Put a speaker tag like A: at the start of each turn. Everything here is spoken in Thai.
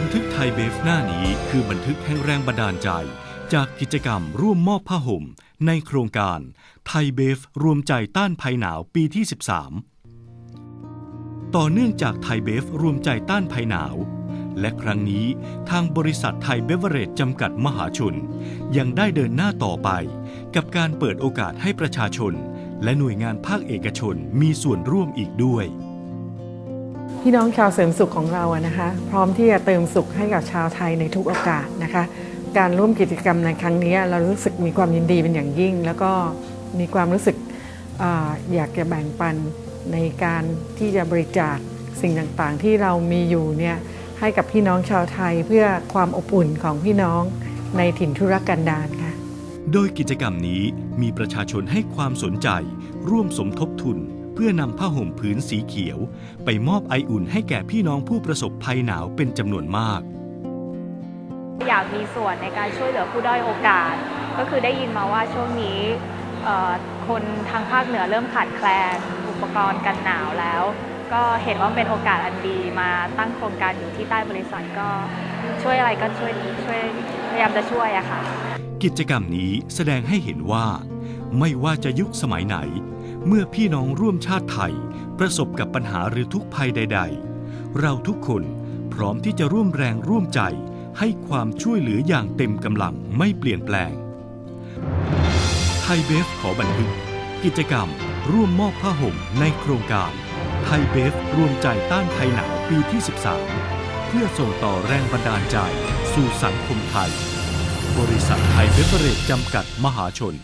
A: บันทึกไทยเบฟหน้านี้คือบันทึกแห่งแรงบันดาลใจ จากกิจกรรมร่วมมอบผ้าห่ม ในโครงการไทยเบฟรวมใจต้านภัยหนาวปีที่ 13 ต่อเนื่องจากไทยเบฟรวมใจต้านภัยหนาว และครั้งนี้ทางบริษัทไทยเบเวอเรจจำกัดมหาชน ยังได้เดินหน้าต่อไป กับการเปิดโอกาสให้ประชาชน และหน่วยงานภาคเอกชนมีส่วนร่วมอีกด้วย
B: พี่น้องชาวเสริมสุขของเราอะนะคะ พร้อมที่จะเติมสุขให้กับชาวไทยในทุกโอกาสนะคะ การร่วมกิจกรรมในครั้งนี้เรารู้สึกมีความยินดีเป็นอย่างยิ่ง แล้วก็มีความรู้สึกออยากจะแบ่งปันในการที่จะบริจาคสิ่งต่างๆ ที่เรามีอยู่เนี่ยให้กับพี่น้องชาวไทยเพื่อความอบอุ่นของพี่น้องในถิ่นทุรกันดารค่ะ
A: โดยกิจกรรมนี้มีประชาชนให้ความสนใจ ร่วมสมทบทุน พื่อนำผ้าห่มผืนสีเขียว ไปมอบไออุ่นให้แก่พี่น้องผู้ประสบภัยหนาวเป็นจำนวนมาก
C: อยากมีส่วนในการช่วยเหลือผู้ด้อยโอกาส ก็คือได้ยินมาว่าช่วงนี้เอ่อคนทางภาคเหนือเริ่มขาดแคลนอุปกรณ์กันหนาวแล้ว ก็เห็นว่าเป็นโอกาสอันดีมาตั้งโครงการอยู่ที่ใต้บริษัทก็ช่วยอะไรก็ช่วยช่วยพยายามจะช่วยอะค่ะ
A: กิจกรรมนี้แสดงให้เห็นว่า ไม่ว่าจะยุคสมัยไหน เมื่อพี่น้องร่วมชาติไทย ประสบกับปัญหาหรือทุกข์ภัยใด ๆ เราทุกคนพร้อมที่จะร่วมแรงร่วมใจให้ความช่วยเหลืออย่างเต็มกำลังไม่เปลี่ยนแปลง ไทยเบฟขอบันทึก กิจกรรม ร่วมมอบผ้าห่มในโครงการไทยเบฟรวมใจต้านภัยหนาวปีที่ 13 เพื่อส่งต่อแรงบันดาลใจ สู่สังคมไทย บริษัทไทยเบเวอเรจจำกัดมหาชน